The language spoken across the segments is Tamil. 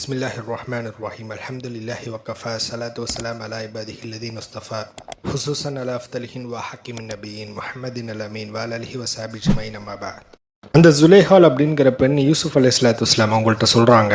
பிஸ்மில்லாஹி ரஹ்மான் ரஹீம் அலமதுல்லாஹி வக்கஃபா சலாத்து வலாம் அலா இபாதிஹி லதீன் முஸ்தஃபா ஹுசூசன் அலா அஃப்தலின் வா ஹக்கிமின் நபியின் முஹமதின் அல் அமீன் வால் அலஹி வசாபி ஜுமைன் அம்மாபா அந்த ஜுலேஹால் அப்படிங்கிற பெண் யூசுஃப் அலி இஸ்லாத்து இஸ்லாம் அவங்கள்ட்ட சொல்கிறாங்க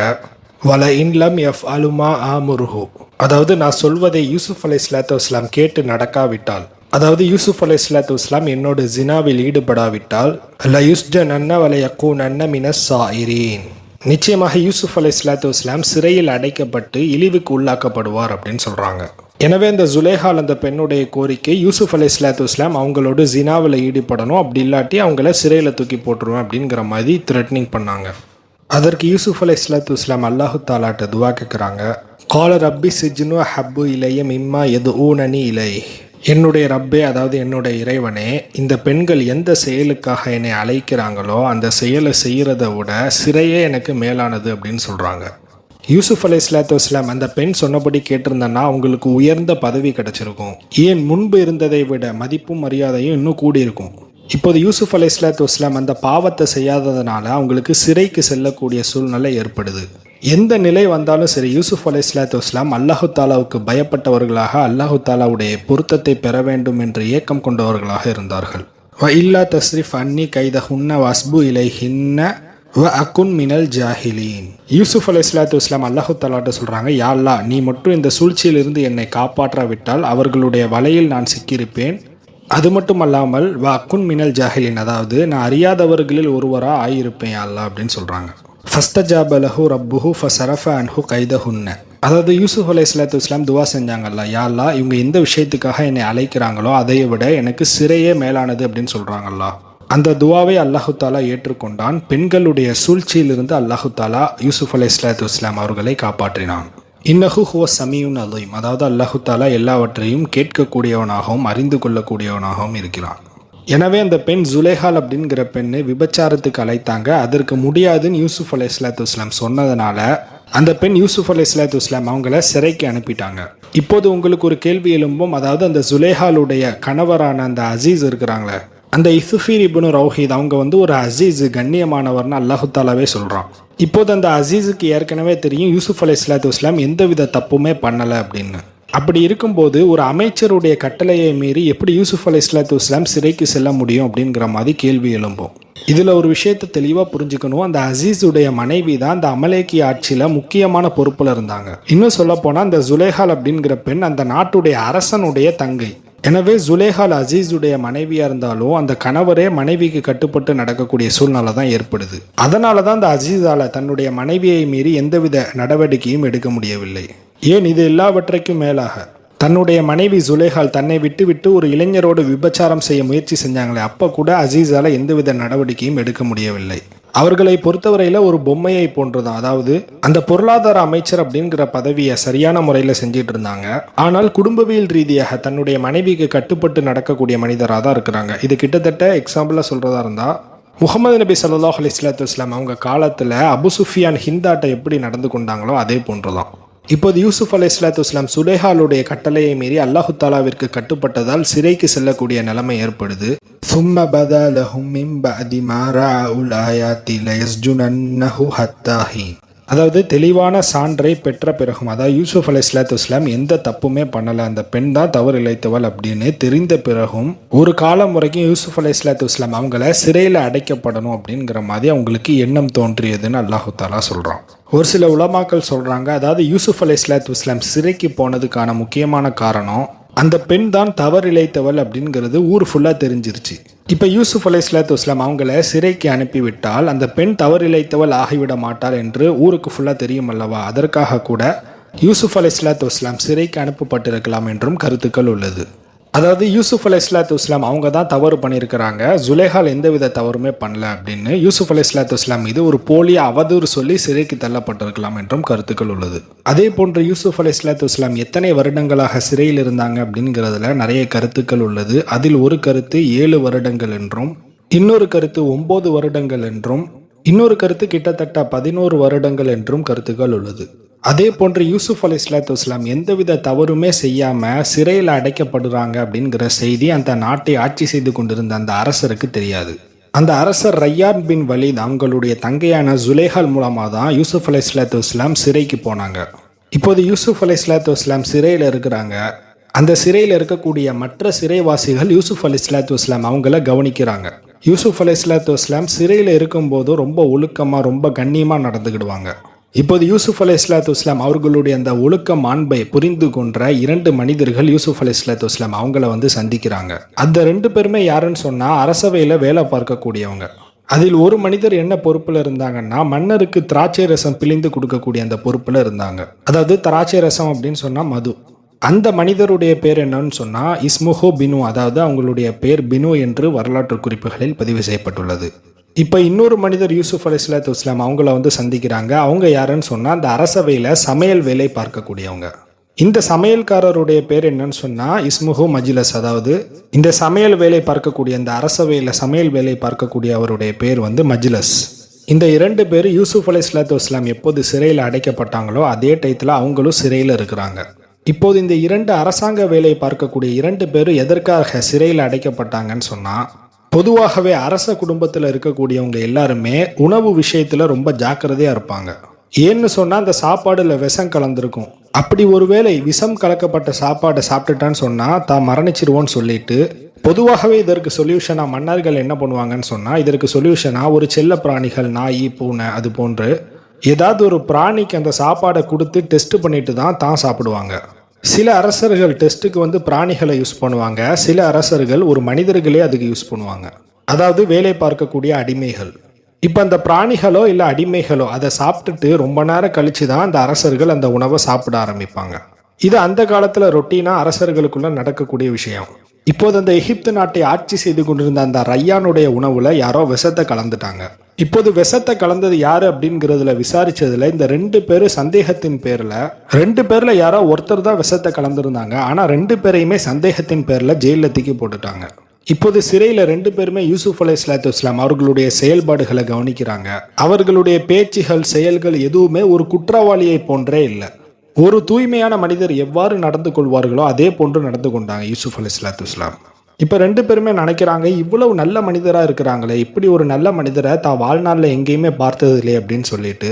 வல இன்லம் எஃப் அலுமா ஆ முருஹு அதாவது நான் சொல்வதை யூசுஃப் அலி இஸ்லாத்து இஸ்லாம் கேட்டு நடக்காவிட்டால் அதாவது யூசுஃப் அலி இஸ்லாத்து இஸ்லாம் என்னோட ஜினாவில் ஈடுபடாவிட்டால் அல்ல யுஸ்ட நன்ன வலையக்கூ நன்ன மின சாயிரீன். நிச்சயமாக யூசுப் அலி இஸ்லாத்து இஸ்லாம் சிறையில் அடைக்கப்பட்டு இழிவுக்கு உள்ளாக்கப்படுவார் அப்படின்னு சொல்கிறாங்க எனவே இந்த ஜுலேஹால் அந்த பெண்ணுடைய கோரிக்கை யூசுப் அலி இஸ்லாத்து இஸ்லாம் அவங்களோட ஜினாவில் ஈடுபடணும் அப்படி இல்லாட்டி அவங்கள சிறையில் தூக்கி போட்டுருவேன் அப்படிங்கிற மாதிரி த்ரெட்னிங் பண்ணாங்க. அதற்கு யூசுஃப் அலி இஸ்லாத்து இஸ்லாம் அல்லாஹு தாலாட்ட துவா கேட்குறாங்க கால ரப்பி சிஜ்னு ஹப்பு இலைய இம்மா எது ஊனனி இலை என்னுடைய ரப்பே அதாவது என்னுடைய இறைவனே இந்த பெண்கள் எந்த செயலுக்காக என்னை அழைக்கிறாங்களோ அந்த செயலை செய்கிறத விட சிறையே எனக்கு மேலானது அப்படின்னு சொல்கிறாங்க யூசுஃப் அலி இஸ்லாத்து அந்த பெண் சொன்னபடி கேட்டிருந்தேன்னா அவங்களுக்கு உயர்ந்த பதவி கிடைச்சிருக்கும். ஏன் முன்பு இருந்ததை விட மதிப்பும் மரியாதையும் இன்னும் கூடியிருக்கும். இப்போது யூசுஃப் அலி இஸ்லாத்து அந்த பாவத்தை செய்யாததுனால அவங்களுக்கு சிறைக்கு செல்லக்கூடிய சூழ்நிலை ஏற்படுது. எந்த நிலை வந்தாலும் சரி யூசுப் அலி இஸ்லாத்து இஸ்லாம் அல்லாஹு தாலாவுக்கு பயப்பட்டவர்களாக அல்லாஹு தாலாவுடைய பொருத்தத்தை பெற வேண்டும் என்று ஏக்கம் கொண்டவர்களாக இருந்தார்கள். வ இல்லா தஸ்ரிஃப் அன்னி கைத ஹுன்ன வஸ்பு இலை ஹின்ன வ அக்குன் மினல் ஜாஹிலீன். யூசுஃப் அலி இஸ்லாத்து இஸ்லாம் அல்லாஹு தாலாட்ட சொல்கிறாங்க யாழ்லா நீ மட்டும் இந்த சூழ்ச்சியிலிருந்து என்னை காப்பாற்றாவிட்டால் அவர்களுடைய வலையில் நான் சிக்கியிருப்பேன். அது மட்டும் அல்லாமல் வ அக்குன் மினல் ஜாஹிலின் அதாவது நான் அறியாதவர்களில் ஒருவராக ஆயிருப்பேன் யா அப்படின்னு சொல்கிறாங்க ஃபஸ்தஜாப லஹு ரப்புஹு ஃபசரஃப அன்ஹு கைதஹுன்ன. அதாவது யூசுஃப் அலை இஸ்லாத்து இஸ்லாம் துவா செஞ்சாங்கல்ல யாழ்லா இவங்க எந்த விஷயத்துக்காக என்னை அழைக்கிறாங்களோ அதை விட எனக்கு சிறையே மேலானது அப்படின்னு சொல்கிறாங்கல்ல அந்த துவாவை அல்லாஹு தாலா ஏற்றுக்கொண்டான். பெண்களுடைய சூழ்ச்சியிலிருந்து அல்லாஹு தாலா யூசுஃப் அலை இஸ்லாத்து இஸ்லாம் அவர்களை காப்பாற்றினான். இன்னஹு ஹுவ சமியுன் அதையும் அதாவது அல்லாஹு தாலா எல்லாவற்றையும் கேட்கக்கூடியவனாகவும் அறிந்து கொள்ளக்கூடியவனாகவும் இருக்கிறான். எனவே அந்த பெண் ஜுலேஹால் அப்படிங்கிற பெண்ணை விபச்சாரத்துக்கு அழைத்தாங்க. அதற்கு முடியாதுன்னு யூசுப் அலி இஸ்லாத்து இஸ்லாம் சொன்னதுனால அந்த பெண் யூசுப் அலி இஸ்லாத்து இஸ்லாம் அவங்கள சிறைக்கு அனுப்பிட்டாங்க. இப்போது உங்களுக்கு ஒரு கேள்வி எழும்பும். அதாவது அந்த ஜுலேஹாலுடைய கணவரான அந்த அசீஸ் இருக்கிறாங்களே அந்த இசுஃபீர் இபுனு ரவுஹீத் அவங்க வந்து ஒரு அசீஸ் கண்ணியமானவர்னு அல்லாஹுத்தாலாவே சொல்கிறான் இப்போது அந்த அசீஸுக்கு ஏற்கனவே தெரியும் யூசுப் அலி இஸ்லாத்து இஸ்லாம் எந்தவித தப்புமே பண்ணலை அப்படின்னு. அப்படி இருக்கும்போது ஒரு அமைச்சருடைய கட்டளையை மீறி எப்படி யூசுஃப் அலி இஸ்லாத்து இஸ்லாம் சிறைக்கு செல்ல முடியும் அப்படிங்கிற மாதிரி கேள்வி எழும்பும். இதில் ஒரு விஷயத்தை தெளிவாக புரிஞ்சுக்கணும். அந்த அசீஸுடைய மனைவி தான் அந்த அமலேக்கி ஆட்சியில் முக்கியமான பொறுப்பில் இருந்தாங்க. இன்னும் சொல்லப்போனால் அந்த ஜுலேஹால் அப்படிங்கிற பெண் அந்த நாட்டுடைய அரசனுடைய தங்கை. எனவே ஜுலேஹால் அசீஸுடைய மனைவியாக இருந்தாலும் அந்த கணவரே மனைவிக்கு கட்டுப்பட்டு நடக்கக்கூடிய சூழ்நிலை தான் ஏற்படுது. அதனால தான் அந்த அசீஸால் தன்னுடைய மனைவியை மீறி எந்தவித நடவடிக்கையும் எடுக்க முடியவில்லை. ஏன் இது எல்லாவற்றைக்கும் மேலாக? தன்னுடைய மனைவி சுலேஹால் தன்னை விட்டுவிட்டு ஒரு இளைஞரோடு விபச்சாரம் செய்ய முயற்சி செஞ்சாங்களே அப்போ கூட அசீஸால எந்தவித நடவடிக்கையும் எடுக்க முடியவில்லை. அவர்களை பொறுத்தவரையில் ஒரு பொம்மையை போன்றதான். அதாவது அந்த பொருளாதார அமைச்சர் அப்படிங்கிற பதவியை சரியான முறையில் செஞ்சிட்டு இருந்தாங்க. ஆனால் குடும்பவியல் ரீதியாக தன்னுடைய மனைவிக்கு கட்டுப்பட்டு நடக்கக்கூடிய மனிதராக தான் இருக்கிறாங்க. இது கிட்டத்தட்ட எக்ஸாம்பிளாக சொல்கிறதா இருந்தால் முகமது நபி சல்லாஹ் அலிஸ்லாத்து இஸ்லாம் அவங்க காலத்தில் அபு சுஃபியான் ஹிந்தாட்டை எப்படி நடந்து கொண்டாங்களோ அதே போன்றுதான். இப்போது யூசுப் அலி இஸ்லாத்து இஸ்லாம் சுலேஹாலுடைய கட்டளையை மீறி அல்லாஹு தாலாவிற்கு கட்டுப்பட்டதால் சிறைக்கு செல்லக்கூடிய நிலைமை ஏற்படுது ثم بدا لهم من بعد ما رأوا الآيات ليسجننه حتى حين அதாவது தெளிவான சான்றை பெற்ற பிறகும் அதாவது யூசுப் அலி இஸ்லாத்து இஸ்லாம் எந்த தப்புமே பண்ணலை அந்த பெண் தான் தவறு இழைத்தவள் அப்படின்னு தெரிந்த பிறகும் ஒரு காலம் வரைக்கும் யூசுப் அலி இஸ்லாத்து இஸ்லாம் அவங்கள சிறையில் அடைக்கப்படணும் அப்படிங்கிற மாதிரி அவங்களுக்கு எண்ணம் தோன்றியதுன்னு அல்லாஹு தாலா சொல்கிறான் ஒரு சில உலமாக்கள் சொல்கிறாங்க அதாவது யூசுஃப் அலி இஸ்லாத் இஸ்லாம் சிறைக்கு போனதுக்கான முக்கியமான காரணம் அந்த பெண் தான் தவறு இழைத்தவள் அப்படிங்கிறது ஊர் ஃபுல்லாக தெரிஞ்சிருச்சு. இப்போ யூசுப் அலி இஸ்லாத்து இஸ்லாம் அவங்கள சிறைக்கு அனுப்பிவிட்டால் அந்த பெண் தவறிழைத்தவள் ஆகிவிட மாட்டாள் என்று ஊருக்கு ஃபுல்லாக தெரியும் அல்லவா? அதற்காக கூட யூசுப் அலி இஸ்லாத்து இஸ்லாம் சிறைக்கு அனுப்பப்பட்டிருக்கலாம் என்றும் கருத்துக்கள் உள்ளது. அதாவது யூசுப் அலி இஸ்லாத்து இஸ்லாம் அவங்க தான் தவறு பண்ணியிருக்கிறாங்க. ஜுலேஹால் எந்தவித தவறுமே பண்ணல அப்படின்னு யூசுப் அலி இஸ்லாத்து இஸ்லாம் மீது ஒரு போலிய அவதூறு சொல்லி சிறைக்கு தள்ளப்பட்டிருக்கலாம் என்றும் கருத்துக்கள் உள்ளது. அதே போன்று யூசுப் அலி இஸ்லாத்து இஸ்லாம் எத்தனை வருடங்களாக சிறையில் இருந்தாங்க அப்படிங்கிறதுல நிறைய கருத்துக்கள் உள்ளது. அதில் ஒரு கருத்து ஏழு வருடங்கள் என்றும் இன்னொரு கருத்து ஒன்பது வருடங்கள் என்றும் இன்னொரு கருத்து கிட்டத்தட்ட பதினோரு வருடங்கள் என்றும் கருத்துக்கள் உள்ளது. அதே போன்று யூசுப் அலி இஸ்லாத்து இஸ்லாம் எந்தவித தவறுமே செய்யாமல் சிறையில் அடைக்கப்படுறாங்க அப்படிங்கிற செய்தி அந்த நாட்டை ஆட்சி செய்து கொண்டிருந்த அந்த அரசருக்கு தெரியாது. அந்த அரசர் ரையான் பின் வலீத் அவங்களுடைய தங்கையான ஜுலேஹால் மூலமாக தான் யூசுப் அலி இஸ்லாத்து இஸ்லாம் சிறைக்கு போனாங்க. இப்போது யூசுப் அலி இஸ்லாத்து இஸ்லாம் சிறையில் இருக்கிறாங்க. அந்த சிறையில் இருக்கக்கூடிய மற்ற சிறைவாசிகள் யூசுப் அலி இஸ்லாத்து இஸ்லாம் அவங்கள கவனிக்கிறாங்க. யூசுப் அலி இஸ்லாத்து இஸ்லாம் சிறையில் இருக்கும்போது ரொம்ப ஒழுக்கமாக ரொம்ப கண்ணியமாக நடந்துக்கிடுவாங்க. இப்போது யூசுப் அலி இஸ்லாத்து இஸ்லாம் அவர்களுடைய அந்த ஒழுக்கம் மாண்பை புரிந்து கொன்ற இரண்டு மனிதர்கள் யூசுப் அலி இஸ்லாத்து இஸ்லாம் அவங்கள வந்து சந்திக்கிறாங்க. அந்த ரெண்டு பேருமே யாருன்னு சொன்னால் அரசவையில் வேலை பார்க்கக்கூடியவங்க. அதில் ஒரு மனிதர் என்ன பொறுப்பில் இருந்தாங்கன்னா மன்னருக்கு திராட்சை ரசம் பிழிந்து கொடுக்கக்கூடிய அந்த பொறுப்பில் இருந்தாங்க. அதாவது திராட்சை ரசம் அப்படின்னு சொன்னால் மது. அந்த மனிதருடைய பேர் என்னன்னு சொன்னால் இஸ்முஹோ பினு அதாவது அவங்களுடைய பேர் பினு என்று வரலாற்று குறிப்புகளில் பதிவு செய்யப்பட்டுள்ளது. இப்போ இன்னொரு மனிதர் யூசுப் அலி இஸ்லாத்து இஸ்லாம் அவங்கள வந்து சந்திக்கிறாங்க. அவங்க யாருன்னு சொன்னால் அந்த அரசவையில் சமையல் வேலை பார்க்கக்கூடியவங்க. இந்த சமையல்காரருடைய பேர் என்னன்னு சொன்னால் இஸ்முஹு மஜிலஸ். அதாவது இந்த சமையல் வேலை பார்க்கக்கூடிய இந்த அரசவையில் சமையல் வேலை பார்க்கக்கூடிய அவருடைய பேர் வந்து மஜ்லஸ். இந்த இரண்டு பேர் யூசுப் அலி இஸ்லாத்து இஸ்லாம் எப்போது சிறையில் அடைக்கப்பட்டாங்களோ அதே டயத்தில் அவங்களும் சிறையில் இருக்கிறாங்க. இப்போது இந்த இரண்டு அரசாங்க வேலை பார்க்கக்கூடிய இரண்டு பேரும் எதற்காக சிறையில் அடைக்கப்பட்டாங்கன்னு சொன்னால் பொதுவாகவே அரச குடும்பத்தில் இருக்கக்கூடியவங்க எல்லாருமே உணவு விஷயத்தில் ரொம்ப ஜாக்கிரதையாக இருப்பாங்க. ஏன்னு சொன்னால் அந்த சாப்பாடில் விஷம் கலந்துருக்கும். அப்படி ஒருவேளை விஷம் கலக்கப்பட்ட சாப்பாடை சாப்பிட்டுட்டான்னு சொன்னால் தான் மரணிச்சிருவோன்னு சொல்லிட்டு பொதுவாகவே இதற்கு சொல்யூஷனாக மன்னர்கள் என்ன பண்ணுவாங்கன்னு சொன்னால் இதற்கு சொல்யூஷனாக ஒரு செல்ல பிராணிகள் நாய் பூனை அது போன்று ஏதாவது ஒரு பிராணிக்கு அந்த சாப்பாடை கொடுத்து டெஸ்ட் பண்ணிட்டு தான் தான் சாப்பிடுவாங்க. சில அரசர்கள் டெஸ்ட்டுக்கு வந்து பிராணிகளை யூஸ் பண்ணுவாங்க. சில அரசர்கள் ஒரு மனிதர்களே அதுக்கு யூஸ் பண்ணுவாங்க. அதாவது வேலை பார்க்கக்கூடிய அடிமைகள். இப்போ அந்த பிராணிகளோ இல்லை அடிமைகளோ அதை சாப்பிட்டுட்டு ரொம்ப நேரம் கழிச்சு தான் அந்த அரசர்கள் அந்த உணவை சாப்பிட ஆரம்பிப்பாங்க. இது அந்த காலத்தில் ரொட்டீனாக அரசர்களுக்குள்ள நடக்கக்கூடிய விஷயம். இப்போது அந்த எகிப்து நாட்டை ஆட்சி செய்து கொண்டிருந்த அந்த ரையானுடைய உணவுல யாரோ விஷத்தை கலந்துட்டாங்க. இப்போது விஷத்தை கலந்தது யாரு அப்படிங்கிறதுல விசாரிச்சதுல இந்த ரெண்டு பேரும் சந்தேகத்தின் பேர்ல ரெண்டு பேர்ல யாரோ ஒருத்தர் தான் விஷத்தை கலந்துருந்தாங்க. ஆனா ரெண்டு பேரையுமே சந்தேகத்தின் பேர்ல ஜெயில தூக்கி போட்டுட்டாங்க. இப்போது சிறையில் ரெண்டு பேருமே யூசுப் அலை இஸ்லாத்து இஸ்லாம் அவர்களுடைய செயல்பாடுகளை கவனிக்கிறாங்க. அவர்களுடைய பேச்சுகள் செயல்கள் எதுவுமே ஒரு குற்றவாளியை போன்றே இல்லை. ஒரு தூய்மையான மனிதர் எவ்வாறு நடந்து கொள்வார்களோ அதே போன்று நடந்து கொண்டாங்க யூசுப் அலி இஸ்லாத்து இஸ்லாம் இப்போ ரெண்டு பேருமே நினைக்கிறாங்க இவ்வளவு நல்ல மனிதராக இருக்கிறாங்களே இப்படி ஒரு நல்ல மனிதரை தான் வாழ்நாளில் எங்கேயுமே பார்த்தது இல்லையே அப்படின்னு சொல்லிட்டு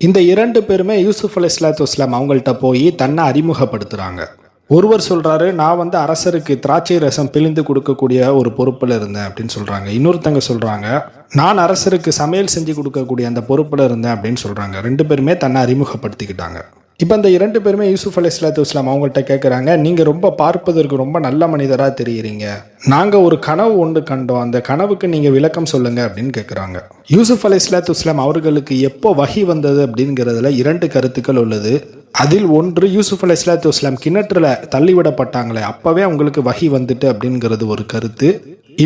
இந்த இரண்டு பேருமே யூசுஃப் அலி இஸ்லாத்து இஸ்லாம் அவங்கள்ட்ட போய் தன்னை அறிமுகப்படுத்துகிறாங்க ஒருவர் சொல்கிறாரு நான் வந்து அரசருக்கு திராட்சை ரசம் பிழிந்து கொடுக்கக்கூடிய ஒரு பொறுப்பில் இருந்தேன் அப்படின்னு சொல்கிறாங்க இன்னொருத்தங்க சொல்கிறாங்க நான் அரசருக்கு சமையல் செஞ்சு கொடுக்கக்கூடிய அந்த பொறுப்பில் இருந்தேன் அப்படின்னு சொல்கிறாங்க ரெண்டு பேருமே தன்னை அறிமுகப்படுத்திக்கிட்டாங்க. இப்போ அந்த இரண்டு பேருமே யூசுஃப் அலி இஸ்லாத்து இஸ்லாம் அவங்கள்ட்ட கேட்குறாங்க நீங்கள் ரொம்ப பார்ப்பதற்கு ரொம்ப நல்ல மனிதராக தெரியுறீங்க. நாங்கள் ஒரு கனவு ஒன்று கண்டோம். அந்த கனவுக்கு நீங்கள் விளக்கம் சொல்லுங்க அப்படின்னு கேட்குறாங்க யூசுஃப் அலி இஸ்லாத்து இஸ்லாம் அவர்களுக்கு எப்போ வகி வந்தது அப்படிங்கிறதுல இரண்டு கருத்துக்கள் உள்ளது. அதில் ஒன்று யூசுஃப் அலி இஸ்லாத்து இஸ்லாம் கிணற்றில் தள்ளிவிடப்பட்டாங்களே அப்போவே அவங்களுக்கு வகி வந்துட்டு அப்படிங்கிறது ஒரு கருத்து.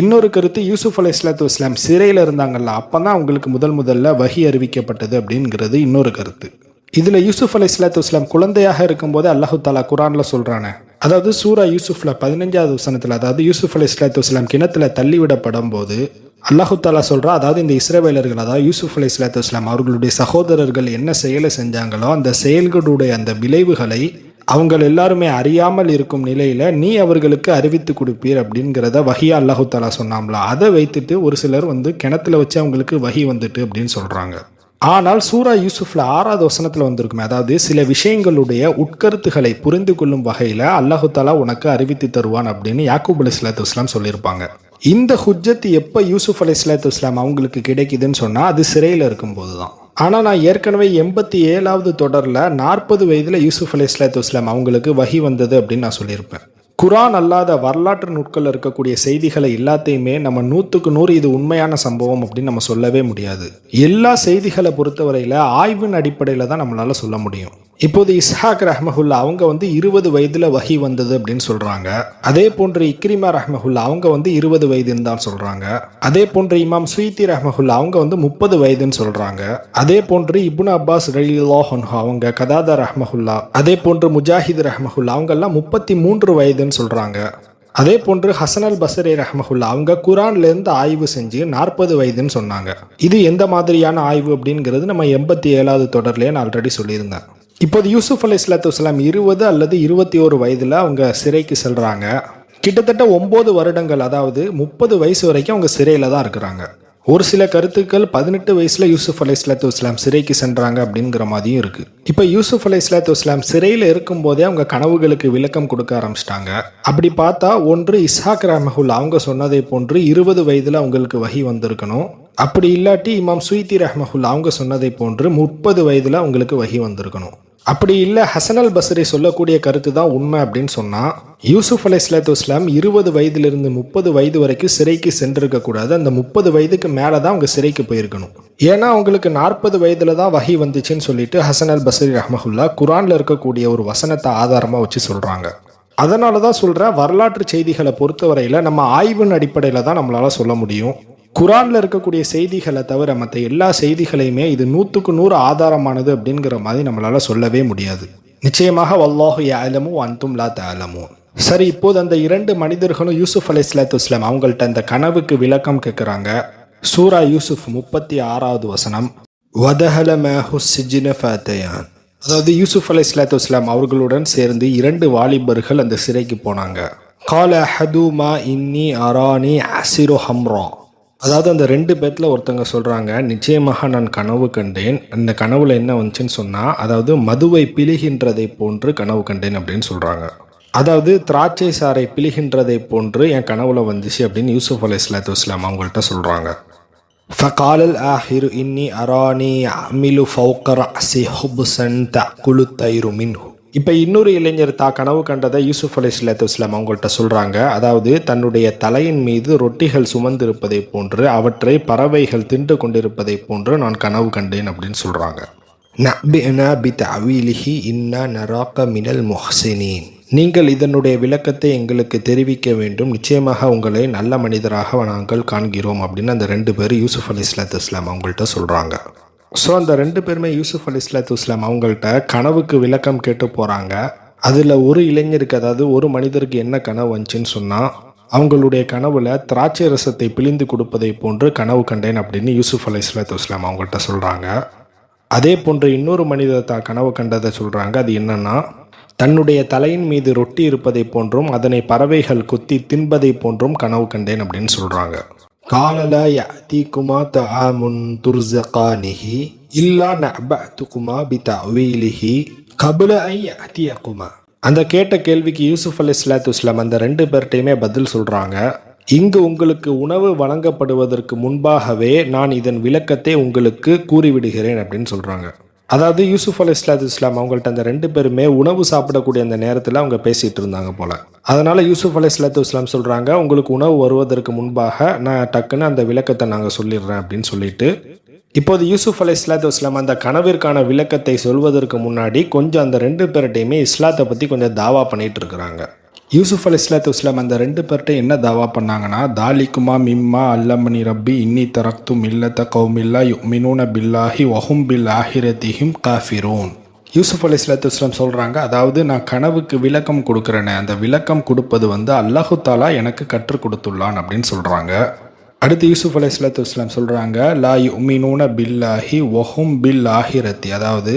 இன்னொரு கருத்து யூசுஃப் அலி இஸ்லாத்து இஸ்லாம் சிறையில் இருந்தாங்கல்ல அப்போ தான் அவங்களுக்கு முதல் முதல்ல வகி அறிவிக்கப்பட்டது அப்படிங்கிறது இன்னொரு கருத்து. இதில் யூசுஃப் அலி இஸ்லாத்து இஸ்லாம் குழந்தையாக இருக்கும்போது அல்லாஹு தாலா குரானில் சொல்கிறானே அதாவது சூரா யூசுஃப்ல பதினஞ்சாவது வசனத்தில் அதாவது யூசுஃப் அலி இஸ்லாத்து இஸ்லாம் கிணத்துல தள்ளிவிடப்படும் போது அல்லாஹு தாலா சொல்கிறா அதாவது இந்த இஸ்ரேவேலர்கள் அதாவது யூசுஃப் அலி இஸ்லாத்து இஸ்லாம் அவர்களுடைய சகோதரர்கள் என்ன செயலை செஞ்சாங்களோ அந்த செயல்களுடைய அந்த விளைவுகளை அவங்க எல்லாருமே அறியாமல் இருக்கும் நிலையில நீ அவர்களுக்கு அறிவித்து கொடுப்பீர் அப்படிங்கிறத வஹியா அல்லாஹு தாலா சொன்னாம்ல அதை வைத்துட்டு ஒரு சிலர் வந்து கிணத்துல வச்சு அவங்களுக்கு வகி வந்துட்டு அப்படின்னு சொல்றாங்க. ஆனால் சூரா யூசுஃப்ல ஆறாவது வசனத்தில் வந்திருக்குமே அதாவது சில விஷயங்களுடைய உட்கருத்துகளை புரிந்து கொள்ளும் வகையில் அல்லாஹு தாலா உனக்கு அறிவித்து தருவான் அப்படின்னு யாக்கூப் அலி இஸ்லாத்து இஸ்லாம் சொல்லியிருப்பாங்க. இந்த ஹுஜ்ஜத் எப்போ யூசுஃப் அலி இஸ்லாத்து இஸ்லாம் அவங்களுக்கு கிடைக்குதுன்னு சொன்னால் அது சிறையில் இருக்கும்போது தான் ஆனால் நான் ஏற்கனவே எண்பத்தி ஏழாவது தொடரில் நாற்பது வயதில் யூசுஃப் அலி இஸ்லாத்து இஸ்லாம் அவங்களுக்கு வகி வந்தது அப்படின்னு நான் சொல்லியிருப்பேன். குரான் அல்லாத வரலாற்று நூட்களில் இருக்கக்கூடிய செய்திகளை எல்லாத்தையுமே நம்ம நூற்றுக்கு நூறு இது உண்மையான சம்பவம் அப்படின்னு நம்ம சொல்லவே முடியாது. எல்லா செய்திகளை பொறுத்தவரையில் ஆய்வின் அடிப்படையில் தான் நம்மளால் சொல்ல முடியும். இப்போது இஸ்ஹாக் ரஹ்மஹுல்லா அவங்க வந்து இருபது வயதில் வகி வந்தது அப்படின்னு சொல்கிறாங்க அதே போன்று இக்ரிமா ரஹ்மஹுல்லா அவங்க வந்து இருபது வயதுன்னு தான் சொல்கிறாங்க அதே போன்று இமாம் ஸ்வீத்தி ரஹ்மஹுல்லா அவங்க வந்து முப்பது வயதுன்னு சொல்கிறாங்க அதே போன்று இபுன் அப்பாஸ் ரலிலாஹன்ஹா அவங்க கதாதா ரஹ்மஹுல்லா அதே போன்று முஜாஹித் ரஹ்மஹுல்லா அவங்கெல்லாம் முப்பத்தி மூன்று வயதுன்னு சொல்கிறாங்க அதே போன்று ஹசன் அல் பசரி ரஹமஹுல்லா அவங்க குரான்லேருந்து ஆய்வு செஞ்சு நாற்பது வயதுன்னு சொன்னாங்க. இது எந்த மாதிரியான ஆய்வு அப்படிங்கிறது நம்ம எண்பத்தி ஏழாவது தொடர்லேயே நான் ஆல்ரெடி சொல்லியிருந்தேன். இப்போது யூசுப் அலி இஸ்லாத்து வலாம் இருபது அல்லது இருபத்தி ஓரு வயதில் அவங்க சிறைக்கு செல்கிறாங்க கிட்டத்தட்ட ஒம்பது வருடங்கள் அதாவது முப்பது வயசு வரைக்கும் அவங்க சிறையில் தான் இருக்கிறாங்க. ஒரு சில கருத்துக்கள் பதினெட்டு வயசில் யூசுஃப் அலி இஸ்லாத்து இஸ்லாம் சிறைக்கு சென்றாங்க அப்படிங்கிற மாதிரியும் இருக்குது இப்போ யூசுஃப் அலி இஸ்லாத்து இஸ்லாம் சிறையில் இருக்கும்போதே அவங்க கனவுகளுக்கு விளக்கம் கொடுக்க ஆரம்பிச்சிட்டாங்க. அப்படி பார்த்தா ஒன்று இஸ்ஹாக் ரஹமஹுல் அவங்க சொன்னதை போன்று இருபது வயதில் அவங்களுக்கு வகி வந்திருக்கணும். அப்படி இல்லாட்டி இமாம் சுயித்தி ரஹமஹுல் அவங்க சொன்னதை போன்று முப்பது வயதுல அவங்களுக்கு வகி வந்திருக்கணும். அப்படி இல்லை ஹசன் அல் பஸ்ரி சொல்லக்கூடிய கருத்து தான் உண்மை அப்படின்னு சொன்னால் யூசுப் அலை இஸ்லாத்து இஸ்லாம் இருபது வயதிலிருந்து முப்பது வயது வரைக்கும் சிறைக்கு சென்றிருக்க கூடாது. அந்த முப்பது வயதுக்கு மேலே தான் அவங்க சிறைக்கு போயிருக்கணும். ஏன்னா அவங்களுக்கு நாற்பது வயதுல தான் வகி வந்துச்சுன்னு சொல்லிட்டு ஹசன் அல் பஸ்ரி ரஹமஹுல்லா குரான்ல இருக்கக்கூடிய ஒரு வசனத்தை ஆதாரமாக வச்சு சொல்கிறாங்க அதனால தான் சொல்கிறேன் வரலாற்று செய்திகளை பொறுத்தவரையில் நம்ம ஆய்வின் அடிப்படையில் தான் நம்மளால சொல்ல முடியும். குரானில் இருக்கக்கூடிய செய்திகளை தவிர மற்ற எல்லா செய்திகளையுமே இது நூற்றுக்கு நூறு ஆதாரமானது அப்படிங்கிற மாதிரி நம்மளால் சொல்லவே முடியாது. நிச்சயமாக வல்லாஹு யாலமு அந்தும் லா தாலமு சரி இப்போது அந்த இரண்டு மனிதர்களும் யூசுஃப் அலி இஸ்லாத்து இஸ்லாம் அவங்கள்ட்ட அந்த கனவுக்கு விளக்கம் கேட்குறாங்க சூரா யூசுஃப் முப்பத்தி ஆறாவது வசனம். வதஹல அதாவது யூசுஃப் அலி இஸ்லாத்து இஸ்லாம் அவர்களுடன் சேர்ந்து இரண்டு வாலிபர்கள் அந்த சிறைக்கு போனாங்க. கால ஹதுமா இன்னி அரானி அசிரோ ஹம்ரா. அதாவது அந்த ரெண்டு பேர்த்தில் ஒருத்தங்க சொல்கிறாங்க நிச்சயமாக நான் கனவு கண்டேன் அந்த கனவுல என்ன வந்துச்சுன்னு சொன்னால் அதாவது மதுவை பிழிகின்றதை போன்று கனவு கண்டேன் அப்படின்னு சொல்கிறாங்க அதாவது திராட்சை சாறை பிழிகின்றதை போன்று என் கனவுல வந்துச்சு அப்படின்னு யூசுப் அலை இஸ்லாத்து இஸ்லாம் அவங்கள்ட்ட சொல்கிறாங்க فقال الآخر إني أراني أعمل فوق رأسي خبزا تأكل الطير منه இப்போ இன்னொரு இளைஞர் தா கனவு கண்டதை யூசுப் அலி இஸ்லாத்து இஸ்லாம் அவங்கள்ட்ட சொல்கிறாங்க அதாவது தன்னுடைய தலையின் மீது ரொட்டிகள் சுமந்திருப்பதை போன்று அவற்றை பறவைகள் தின்று கொண்டிருப்பதை போன்று நான் கனவு கண்டேன் அப்படின்னு சொல்கிறாங்க நபினா பி தவீலிஹி இன்னா நராக்க மினல் முஹ்சினீன். நீங்கள் இதனுடைய விளக்கத்தை எங்களுக்கு தெரிவிக்க வேண்டும். நிச்சயமாக உங்களை நல்ல மனிதராக நாங்கள் காண்கிறோம் அப்படின்னு அந்த ரெண்டு பேர் யூசுப் அலி இஸ்லாத்து இஸ்லாம் அவங்கள்ட்ட சொல்கிறாங்க ஸோ அந்த ரெண்டு பேருமே யூசுப் அலி இஸ்லாத்து இஸ்லாம் அவங்கள்ட்ட கனவுக்கு விளக்கம் கேட்டு போகிறாங்க அதில் ஒரு இளைஞருக்கு அதாவது ஒரு மனிதருக்கு என்ன கனவு வந்துச்சுன்னு சொன்னால் அவங்களுடைய கனவுல திராட்சை ரசத்தை பிழிந்து கொடுப்பதை போன்று கனவு கண்டேன் அப்படின்னு யூசுப் அலி இஸ்லாத்து இஸ்லாம் அவங்கள்ட்ட சொல்கிறாங்க அதே போன்று இன்னொரு மனிதர் தான் கனவு கண்டதை சொல்கிறாங்க அது என்னன்னா தன்னுடைய தலையின் மீது ரொட்டி இருப்பதை போன்றும் அதனை பறவைகள் குத்தி தின்பதை போன்றும் கனவு கண்டேன் அப்படின்னு சொல்கிறாங்க காலலா யஅதீகுமா தஆமுன் துர்ஸகானிஹி இல்லா நஅபஅதுகுமா பிதஅவீலிஹி கபல ஐ யஅதியகுமா அந்த கேட்ட கேள்விக்கு யூசுப் அலி இஸ்லாத்து இஸ்லாம் அந்த ரெண்டு பேர்ட்டையுமே பதில் சொல்றாங்க. இங்கு உங்களுக்கு உணவு வழங்கப்படுவதற்கு முன்பாகவே நான் இதன் விளக்கத்தை உங்களுக்கு கூறிவிடுகிறேன் அப்படின்னு சொல்றாங்க. அதாவது யூசுஃப் அலி இஸ்லாத்து இஸ்லாம் அவங்கள்ட்ட அந்த ரெண்டு பேருமே உணவு சாப்பிடக்கூடிய அந்த நேரத்தில் அவங்க பேசிகிட்டு இருந்தாங்க போல. அதனால் யூசுஃப் அலி இஸ்லாத்து இஸ்லாம் சொல்கிறாங்க உங்களுக்கு உணவு வருவதற்கு முன்பாக நான் டக்குன்னு அந்த விளக்கத்தை நாங்கள் சொல்லிடுறேன் அப்படின்னு சொல்லிட்டு இப்போது யூசுஃப் அலி இஸ்லாத்து இஸ்லாம் அந்த கனவிற்கான விளக்கத்தை சொல்வதற்கு முன்னாடி கொஞ்சம் அந்த ரெண்டு பேர்ட்டையுமே இஸ்லாத்தை பற்றி கொஞ்சம் தாவா பண்ணிகிட்டு இருக்கிறாங்க. யூசுப் அலி இஸ்லாத்து இஸ்லாம் அந்த ரெண்டு பேர்கிட்ட என்ன தாவா பண்ணாங்கன்னா தாலிக்குமா மிம்மா அல்லமணி ரப்பி இன்னி தரக்து மில்லத்த கௌமில்லா யுமினூன பில்லாஹி வஹும் பில் ஆஹிரதிஹிம் காஃபிரூன். யூசுப் அலி இஸ்லாத்து இஸ்லாம் சொல்கிறாங்க அதாவது நான் கனவுக்கு விளக்கம் கொடுக்குறேனே அந்த விளக்கம் கொடுப்பது வந்து அல்லாஹு தாலா எனக்கு கற்றுக் கொடுத்துள்ளான் அப்படின்னு சொல்கிறாங்க அடுத்து யூசுப் அலி இஸ்லாத்து இஸ்லாம் சொல்கிறாங்க லா யுமினூன பில்லாஹி ஒஹும் பில் ஆஹிரத்தி. அதாவது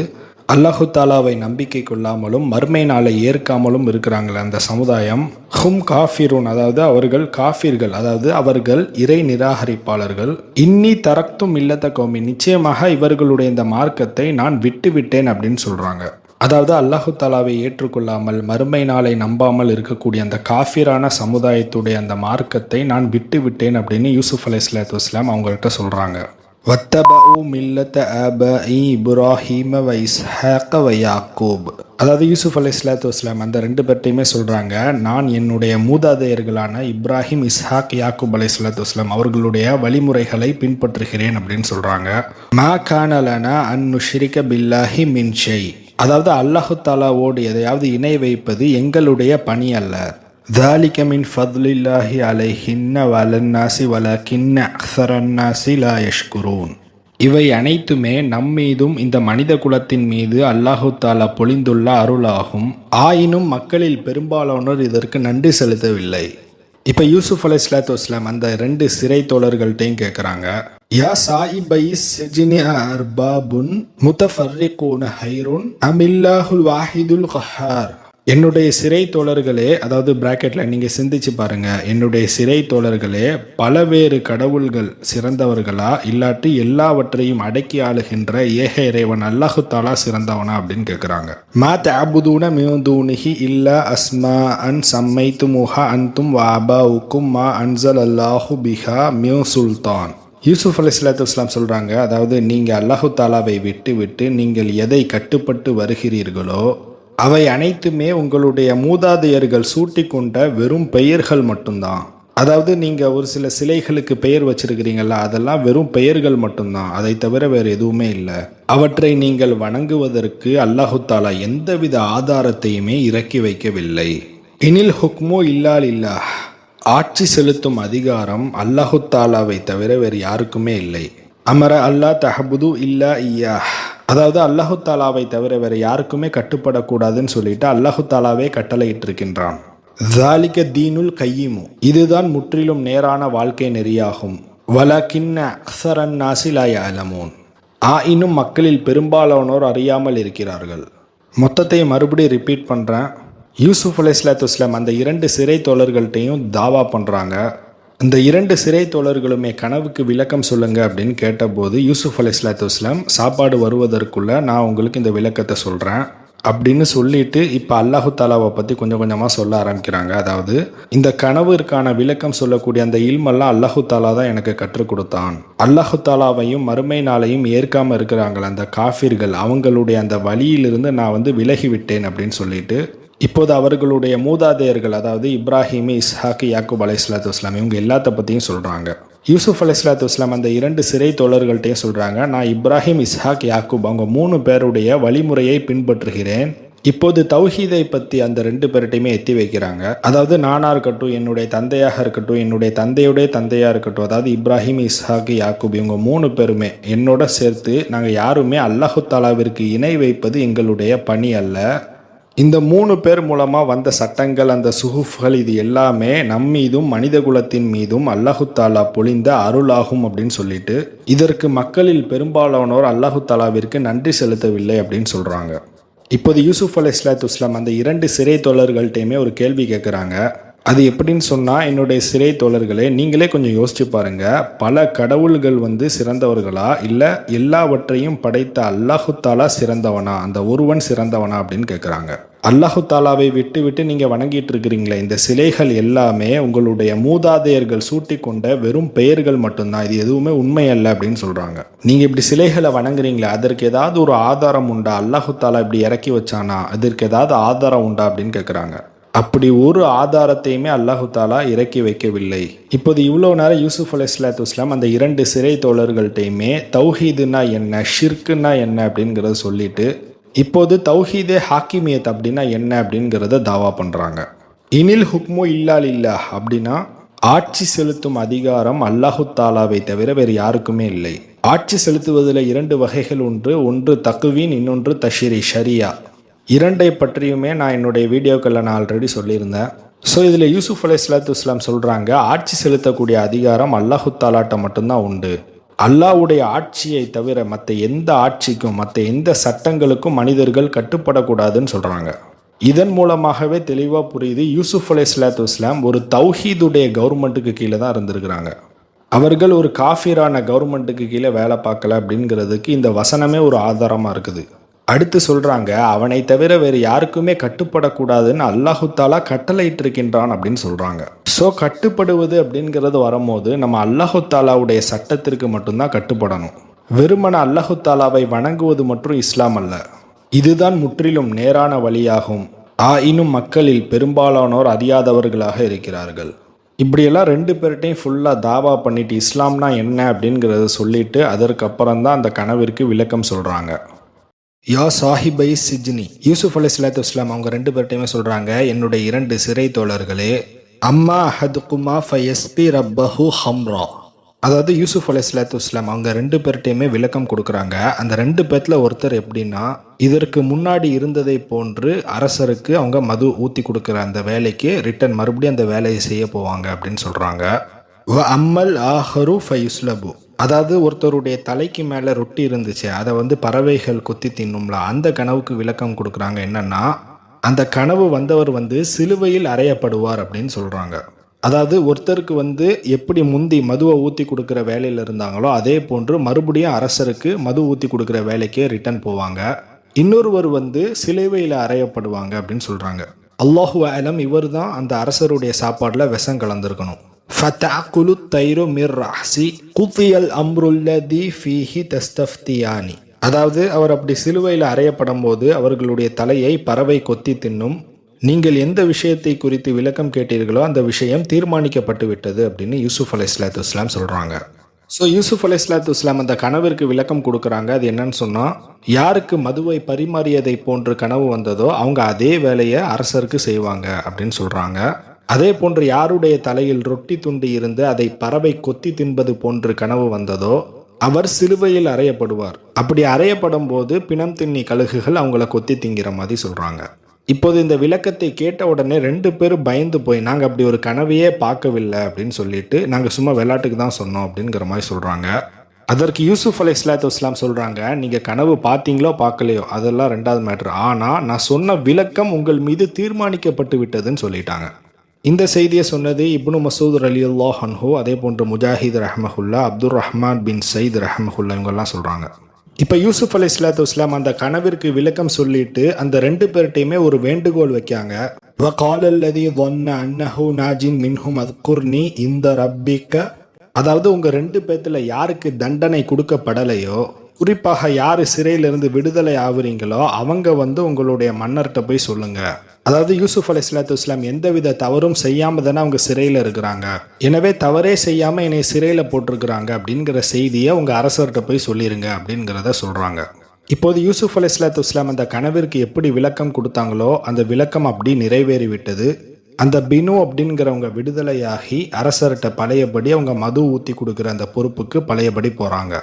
அல்லாஹு தாலாவை நம்பிக்கை கொள்ளாமலும் மர்மை நாளை ஏற்காமலும் இருக்கிறாங்களே அந்த சமுதாயம். ஹும் காஃபிரூன் அதாவது அவர்கள் காஃபிர்கள் அதாவது அவர்கள் இறை நிராகரிப்பாளர்கள். இன்னி தரக்தும் இல்லத்த கோமி நிச்சயமாக இவர்களுடைய இந்த மார்க்கத்தை நான் விட்டு விட்டேன் அப்படின்னு சொல்றாங்க. அதாவது அல்லாஹு தாலாவை ஏற்றுக்கொள்ளாமல் மறுமை நாளை நம்பாமல் இருக்கக்கூடிய அந்த காஃபிரான சமுதாயத்துடைய அந்த மார்க்கத்தை நான் விட்டு விட்டேன் அப்படின்னு யூசுஃப் அலை இஸ்லாத்து இஸ்லாம் அவங்கள்ட்ட சொல்றாங்க. வத்தபு மில்லத்த அப இ வ வைஸ் வ வையாக்கூப் அதாவது யூசுஃப் அலி இஸ்லாத்து வஸ்லாம் அந்த ரெண்டு பேர்ட்டையுமே சொல்கிறாங்க நான் என்னுடைய மூதாதையர்களான இப்ராஹிம் இஸ்ஹாக் யாக்கூப் அலி இஸ்லாத்து வஸ்லாம் அவர்களுடைய வழிமுறைகளை பின்பற்றுகிறேன் அப்படின்னு சொல்கிறாங்க மா கானலனா அன் நுஷ்ரிக பில்லாஹி மின் அதாவது அல்லாஹு தாலாவோடு எதையாவது இணை வைப்பது எங்களுடைய பணி அல்ல. ذلك من فضل الله عليهن وعلى الناس ولكن أكثر الناس لا يشكرون இவை அனைத்துமே நம்மீதும் இந்த மனித குலத்தின் மீது அல்லாஹு தாலா பொழிந்துள்ள அருளாகும் ஆயினும் மக்களில் பெரும்பாலானோர் இதற்கு நன்றி செலுத்தவில்லை இப்போ யூசுப் அலை இஸ்லாத்து வஸ்லாம் அந்த ரெண்டு சிறை தோழர்கள்ட்டையும் கேட்குறாங்க யா சாயிபை சிஜினி அர்பாபுன் முத்தஃபர்ரிகூன ஹைருன் அமில்லாஹுல் வாஹிதுல் கஹார் என்னுடைய சிறை தோழர்களே அதாவது பிராக்கெட்டில் நீங்கள் சிந்திச்சு பாருங்கள் என்னுடைய சிறை தோழர்களே பலவேறு கடவுள்கள் சிறந்தவர்களா இல்லாட்டி எல்லாவற்றையும் அடக்கி ஆளுகின்ற ஏக இறைவன் அல்லாஹு தாலா சிறந்தவனா அப்படின்னு கேட்குறாங்க மா தாபுதூன மியூதூனிஹி இல்லா அஸ்மா அன் சம்மை துமுஹா அன் அன்தும் வாபா உக்கும் மா அன்சல் அல்லாஹு பிஹா மியூ சுல்தான். யூசுப் அலி இஸ்லாம் சொல்கிறாங்க அதாவது நீங்கள் அல்லாஹு தாலாவை விட்டு விட்டு நீங்கள் எதை கட்டுப்பட்டு வருகிறீர்களோ அவை அனைத்துமே உங்களுடைய மூதாதையர்கள் சூட்டி கொண்ட வெறும் பெயர்கள் மட்டும்தான். அதாவது நீங்கள் ஒரு சில சிலைகளுக்கு பெயர் வச்சிருக்கிறீங்களா அதெல்லாம் வெறும் பெயர்கள் மட்டும்தான். அதை தவிர வேறு எதுவுமே இல்லை. அவற்றை நீங்கள் வணங்குவதற்கு அல்லாஹு தாலா எந்தவித ஆதாரத்தையுமே இறக்கி வைக்கவில்லை. இனில் ஹுக்மோ இல்லால் இல்லா ஆட்சி செலுத்தும் அதிகாரம் அல்லாஹு தாலாவை தவிர வேறு யாருக்குமே இல்லை. அமர அல்லா தஹபுது இல்லா ஐயா அதாவது அல்லாஹு தாலாவை தவிர வேறு யாருக்குமே கட்டுப்படக்கூடாதுன்னு சொல்லிட்டு அல்லாஹு தாலாவே கட்டளையிட்டிருக்கின்றான். ஜாலிக தீனுல் கையிமு. இதுதான் முற்றிலும் நேரான வாழ்க்கை நெறியாகும். வலக்கின்ன அக்சரன் நாசிலாய அலமோன் ஆ இன்னும் மக்களில் பெரும்பாலானோர் அறியாமல் இருக்கிறார்கள். மொத்தத்தை மறுபடியும் ரிப்பீட் பண்ணுறேன் யூசுஃப் அலை இஸ்லாத்து அந்த இரண்டு சிறை தோழர்கள்ட்டையும் தாவா பண்ணுறாங்க இந்த இரண்டு சிறை தோழர்களுமே கனவுக்கு விளக்கம் சொல்லுங்க அப்படின்னு கேட்டபோது யூசுப் அலி இஸ்லாத்து சாப்பாடு வருவதற்குள்ள நான் உங்களுக்கு இந்த விளக்கத்தை சொல்கிறேன் அப்படின்னு சொல்லிட்டு இப்போ அல்லாஹு தாலாவை பற்றி கொஞ்சம் கொஞ்சமாக சொல்ல ஆரம்பிக்கிறாங்க. அதாவது இந்த கனவிற்கான விளக்கம் சொல்லக்கூடிய அந்த இல்மெல்லாம் அல்லாஹு தாலா தான் எனக்கு கற்றுக் கொடுத்தான். அல்லாஹு தாலாவையும் மறுமை நாளையும் ஏற்காமல் இருக்கிறாங்களே அந்த காஃபிர்கள் அவங்களுடைய அந்த வழியிலிருந்து நான் வந்து விலகி விட்டேன் அப்படின்னு சொல்லிட்டு இப்போது அவர்களுடைய மூதாதையர்கள் அதாவது இப்ராஹிமி இஸ்ஹாக் யாக்கூப் அலை இஸ்லாத்து இஸ்லாம் இவங்க எல்லாத்த பற்றியும் சொல்கிறாங்க யூசுப் அலை இஸ்லாத்து இஸ்லாம் அந்த இரண்டு சிறை தோழர்கள்ட்டையும் சொல்கிறாங்க நான் இப்ராஹிம் இஸ்ஹாக் யாக்கூப் அவங்க மூணு பேருடைய வழிமுறையை பின்பற்றுகிறேன். இப்போது தௌஹீதை பற்றி அந்த ரெண்டு பேர்கிட்டையுமே எத்தி வைக்கிறாங்க. அதாவது நானாக இருக்கட்டும் என்னுடைய தந்தையாக இருக்கட்டும் என்னுடைய தந்தையுடைய தந்தையாக இருக்கட்டும் அதாவது இப்ராஹிம் இஸ்ஹாக் யாக்கூப் இவங்க மூணு பேருமே என்னோட சேர்த்து நாங்கள் யாருமே அல்லாஹு தாலாவிற்கு இணை வைப்பது எங்களுடைய பணி அல்ல. இந்த மூணு பேர் மூலமாக வந்த சட்டங்கள் அந்த சுகுஃப்கள் இது எல்லாமே நம் மீதும் மனித குலத்தின் மீதும் அல்லாஹுத்தாலா பொழிந்த அருளாகும் அப்படின்னு சொல்லிட்டு இதற்கு மக்களில் பெரும்பாலானோர் அல்லாஹுத்தாலாவிற்கு நன்றி செலுத்தவில்லை அப்படின்னு சொல்கிறாங்க இப்போது யூசுஃப் அலி இஸ்லாத்து இஸ்லாம் அந்த இரண்டு சிறை தொழர்கள்ட்டையுமே ஒரு கேள்வி கேட்குறாங்க அது எப்படின்னு சொன்னால் என்னுடைய சிறை தோழர்களே நீங்களே கொஞ்சம் யோசிச்சு பாருங்க. பல கடவுள்கள் வந்து சிறந்தவர்களா? இல்லை எல்லாவற்றையும் படைத்த அல்லாஹு தாலா சிறந்தவனா? அந்த ஒருவன் சிறந்தவனா அப்படின்னு கேட்குறாங்க அல்லாஹு தாலாவை விட்டு விட்டு நீங்கள் வணங்கிட்டு இருக்கிறீங்களே இந்த சிலைகள் எல்லாமே உங்களுடைய மூதாதையர்கள் சூட்டி கொண்ட வெறும் பெயர்கள் மட்டும்தான். இது எதுவுமே உண்மை அல்ல அப்படின்னு சொல்கிறாங்க நீங்கள் இப்படி சிலைகளை வணங்குறீங்களே அதற்கு ஏதாவது ஒரு ஆதாரம் உண்டா? அல்லாஹு தாலா இப்படி இறக்கி வச்சானா? அதற்கு ஏதாவது ஆதாரம் உண்டா அப்படின்னு கேட்குறாங்க அப்படி ஒரு ஆதாரத்தையுமே அல்லாஹு தாலா இறக்கி வைக்கவில்லை. இப்போது இவ்வளோ நேரம் யூசுஃப் அலி இஸ்லாத்து இஸ்லாம் அந்த இரண்டு சிறை தோழர்கள்ட்டையுமே தௌஹீதுனா என்ன ஷிர்க்குன்னா என்ன அப்படிங்கிறத சொல்லிட்டு இப்போது தௌஹீதே ஹாக்கிமியத் அப்படின்னா என்ன அப்படிங்கிறத தாவா பண்ணுறாங்க இனில் ஹுக்மோ இல்லால் இல்லா அப்படின்னா ஆட்சி செலுத்தும் அதிகாரம் அல்லாஹு தாலாவை தவிர வேறு யாருக்குமே இல்லை. ஆட்சி செலுத்துவதில் இரண்டு வகைகள் ஒன்று ஒன்று தக்குவீன் இன்னொன்று தஷிரி ஷரியா. இரண்டை பற்றியுமே நான் என்னுடைய வீடியோக்களில் நான் ஆல்ரெடி சொல்லியிருந்தேன். ஸோ இதில் யூசுஃப் அலி இஸ்லாத்து இஸ்லாம் சொல்கிறாங்க ஆட்சி செலுத்தக்கூடிய அதிகாரம் அல்லாஹு தாலாட்ட மட்டும்தான் உண்டு. அல்லாஹ்வுடைய ஆட்சியை தவிர மற்ற எந்த ஆட்சிக்கும் மற்ற எந்த சட்டங்களுக்கும் மனிதர்கள் கட்டுப்படக்கூடாதுன்னு சொல்கிறாங்க இதன் மூலமாகவே தெளிவாக புரியுது யூசுஃப் அலி இஸ்லாத்து இஸ்லாம் ஒரு தௌஹீதுடைய கவர்மெண்ட்டுக்கு கீழே தான் இருந்திருக்கிறாங்க. அவர்கள் ஒரு காஃபிரான கவர்மெண்ட்டுக்கு கீழே வேலை பார்க்கல அப்படிங்கிறதுக்கு இந்த வசனமே ஒரு ஆதாரமாக இருக்குது. அடுத்து சொல்கிறாங்க அவனை தவிர வேறு யாருக்குமே கட்டுப்படக்கூடாதுன்னு அல்லாஹு தாலா கட்டளையிட்டிருக்கின்றான் அப்படின்னு சொல்கிறாங்க ஸோ கட்டுப்படுவது அப்படிங்கிறது வரும்போது நம்ம அல்லாஹு தாலாவுடைய சட்டத்திற்கு மட்டும்தான் கட்டுப்படணும். வெறுமன அல்லாஹு தாலாவை வணங்குவது மற்றும் இஸ்லாம் அல்ல. இதுதான் முற்றிலும் நேரான வழியாகும். ஆயினும் மக்களில் பெரும்பாலானோர் அறியாதவர்களாக இருக்கிறார்கள். இப்படியெல்லாம் ரெண்டு பேர்கிட்டையும் ஃபுல்லாக தாவா பண்ணிட்டு இஸ்லாம்னா என்ன? அப்படிங்கிறத சொல்லிட்டு அதற்கப்புறம் தான் அந்த கனவிற்கு விளக்கம் சொல்கிறாங்க யா சாஹிபை சிஜ்னி. யூசுப் அலி சலாத்து இஸ்லாம் அவங்க ரெண்டு பேர்ட்டையுமே சொல்கிறாங்க என்னுடைய இரண்டு சிறை தோழர்களே அம்மா ஹதுகுமா ஃபயஸ்பி ரப்பஹு ஹம்ரா. அதாவது யூசுப் அலி சலாத்து இஸ்லாம் அவங்க ரெண்டு பேர்ட்டையுமே விளக்கம் கொடுக்குறாங்க. அந்த ரெண்டு பேர்த்தில் ஒருத்தர் எப்படின்னா இதற்கு முன்னாடி இருந்ததை போன்று அரசருக்கு அவங்க மது ஊற்றி கொடுக்குற அந்த வேலைக்கு ரிட்டன் மறுபடியும் அந்த வேலையை செய்ய போவாங்க அப்படின்னு சொல்கிறாங்க வ அம்மல் ஆஹரு ஃபயுஸ்லபு. அதாவது ஒருத்தருடைய தலைக்கு மேலே ரொட்டி இருந்துச்சு அதை வந்து பறவைகள் கொத்தி தின்னும்ல அந்த கனவுக்கு விளக்கம் கொடுக்குறாங்க. என்னன்னா அந்த கனவு வந்தவர் வந்து சிலுவையில் அறையப்படுவார் அப்படின்னு சொல்கிறாங்க அதாவது ஒருத்தருக்கு வந்து எப்படி முந்தி மதுவை ஊற்றி கொடுக்குற வேலையில் இருந்தாங்களோ அதே போன்று மறுபடியும் அரசருக்கு மது ஊற்றி கொடுக்குற வேலைக்கே ரிட்டர்ன் போவாங்க. இன்னொருவர் வந்து சிலுவையில் அறையப்படுவாங்க அப்படின்னு சொல்கிறாங்க அல்லாஹு ஆலம் இவர் தான் அந்த அரசருடைய சாப்பாடில் விஷம் கலந்துருக்கணும். ஃபத்தாக்குலு தைரு மிர் ராசி குத்தியல் அம்ருல்லதி ஃபீஹி தஸ்தஃப்தியானி அதாவது அவர் அப்படி சிலுவையில் அறையப்படும் போது அவர்களுடைய தலையை பறவை கொத்தி தின்னும். நீங்கள் எந்த விஷயத்தை குறித்து விளக்கம் கேட்டீர்களோ அந்த விஷயம் தீர்மானிக்கப்பட்டு விட்டது அப்படின்னு யூசுப் அலை இஸ்லாத்து இஸ்லாம் சொல்கிறாங்க ஸோ யூசுப் அலை இஸ்லாத்து இஸ்லாம் அந்த கனவிற்கு விளக்கம் கொடுக்குறாங்க. அது என்னன்னு சொன்னால் யாருக்கு மதுவை பரிமாறியதை போன்று கனவு வந்ததோ அவங்க அதே வேலையை அரசருக்கு செய்வாங்க அப்படின்னு சொல்கிறாங்க அதே போன்று யாருடைய தலையில் ரொட்டி துண்டு இருந்து அதை பறவை கொத்தி தின்பது போன்று கனவு வந்ததோ அவர் சிலுவையில் அறையப்படுவார். அப்படி அறையப்படும் போது பிணம் தின்னி கழுகுகள் அவங்கள கொத்தி திங்கிற மாதிரி சொல்கிறாங்க இப்போது இந்த விளக்கத்தை கேட்ட உடனே ரெண்டு பேரும் பயந்து போய் நாங்கள் அப்படி ஒரு கனவையே பார்க்கவில்லை அப்படின்னு சொல்லிட்டு நாங்கள் சும்மா விளையாட்டுக்கு தான் சொன்னோம் அப்படிங்கிற மாதிரி சொல்கிறாங்க அதற்கு யூசுப் அலை இஸ்லாத்து இஸ்லாம் சொல்கிறாங்க நீங்கள் கனவு பார்த்தீங்களோ பார்க்கலையோ அதெல்லாம் ரெண்டாவது மேட்ரு. ஆனால் நான் சொன்ன விளக்கம் உங்கள் மீது தீர்மானிக்கப்பட்டு விட்டதுன்னு சொல்லிட்டாங்க. இந்த செய்தியை சொன்னது இப்னு மசூத் அலி அல்லா ஹன்ஹூ அதே போன்று முஜாஹித் ரஹமஹுல்லா அப்துல் ரஹ்மான் பின் சயீத் ரஹமஹுல்லா இவங்கெல்லாம் சொல்கிறாங்க இப்போ யூசுஃப் அலி இஸ்லாத்து இஸ்லாம் அந்த கனவிற்கு விளக்கம் சொல்லிட்டு அந்த ரெண்டு பேர்கிட்டையுமே ஒரு வேண்டுகோள் வைக்காங்க வகாலல்லதி ஒன்ன அன்னஹூ நாஜின் மின்ஹும் அத்குர்னி இந்த ரப்பிக்க அதாவது உங்கள் ரெண்டு பேர்த்தில் யாருக்கு தண்டனை கொடுக்கப்படலையோ குறிப்பாக யார் சிறையிலிருந்து விடுதலை ஆகுறீங்களோ அவங்க வந்து உங்களுடைய மன்னர்கிட்ட போய் சொல்லுங்க. அதாவது யூசுப் அலி இஸ்லாத்து இஸ்லாம் எந்தவித தவறும் செய்யாம தானே அவங்க சிறையில் இருக்கிறாங்க. எனவே தவறே செய்யாம என்னை சிறையில் போட்டிருக்கிறாங்க அப்படிங்கிற செய்தியை உங்க அரசர்கிட்ட போய் சொல்லிருங்க அப்படிங்கிறத சொல்றாங்க. இப்போது யூசுப் அலி இஸ்லாத்து இஸ்லாம் அந்த கனவிற்கு எப்படி விளக்கம் கொடுத்தாங்களோ அந்த விளக்கம் அப்படி நிறைவேறிவிட்டது. அந்த பினு அப்படிங்கிறவங்க விடுதலையாகி அரசர்கிட்ட பழையபடி அவங்க மது ஊற்றி கொடுக்குற அந்த பொறுப்புக்கு பழையபடி போகிறாங்க